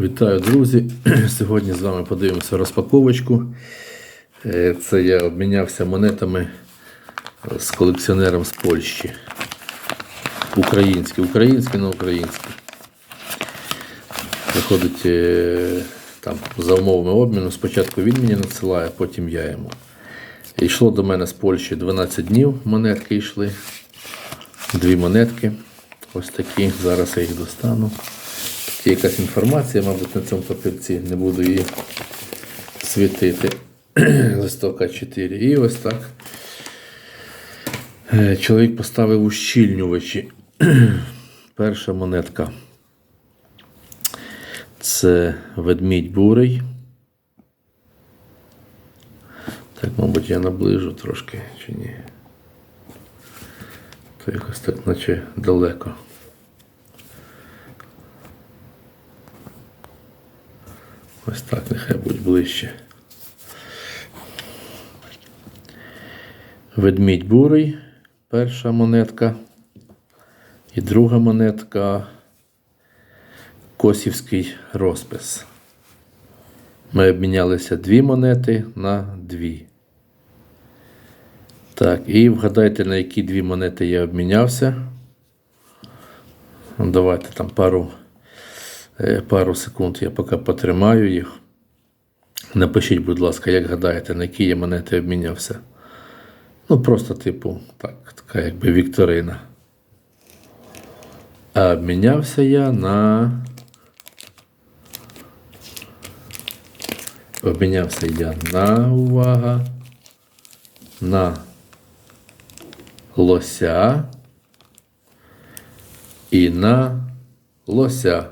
Вітаю, друзі! Сьогодні з вами подивимося розпаковочку. Е, Це я обмінявся монетами з колекціонером з Польщі. Українські, українські на українські. Виходить е, там за умовами обміну. Спочатку він мені надсилає, потім я йому. Йшло до мене з Польщі 12 днів, монетки йшли. Дві монетки. Ось такі. Зараз я їх достану. Є якась інформація, мабуть, на цьому папірці, не буду її світити. Листок А4. І ось так. Е, Чоловік поставив ущільнювачі. Перша монетка. Це ведмідь бурий. Так, мабуть, я наближу трошки чи ні. То якось так, наче далеко. Ось так, нехай будь ближче. Ведмідь бурий, перша монетка. І друга монетка Косівський розпис. Ми обмінялися дві монети на дві. Так, і вгадайте, на які дві монети я обмінявся. Ну, Давайте там пару, пару секунд я поки потримаю їх. Напишіть, будь ласка, як гадаєте, на які я монети обмінявся. Ну, просто, типу, так, така якби вікторина. А обмінявся я на. Обмінявся я на увага. На лося і на лося.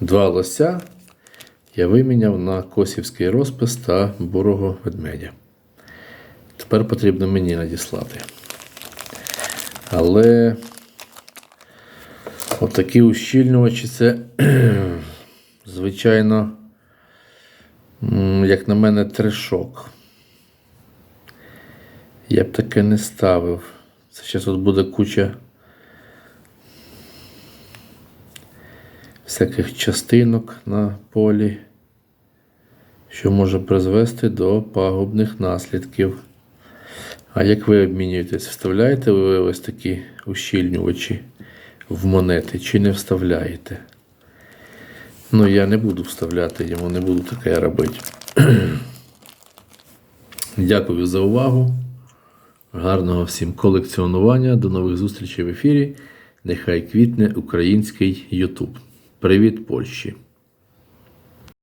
Два лося я виміняв на косівський розпис та бурого ведмедя. Тепер потрібно мені надіслати. Але отакі ущільнювачі це, звичайно, як на мене, трешок. Я б таке не ставив. Це зараз тут буде куча всяких частинок на полі, що може призвести до пагубних наслідків. А як ви обмінюєтесь? Вставляєте ви ось такі ущільнювачі в монети чи не вставляєте? Ну, я не буду вставляти йому, не буду таке робити. Дякую за увагу. Гарного всім колекціонування. До нових зустрічей в ефірі. Нехай квітне український Ютуб. Привіт Польщі!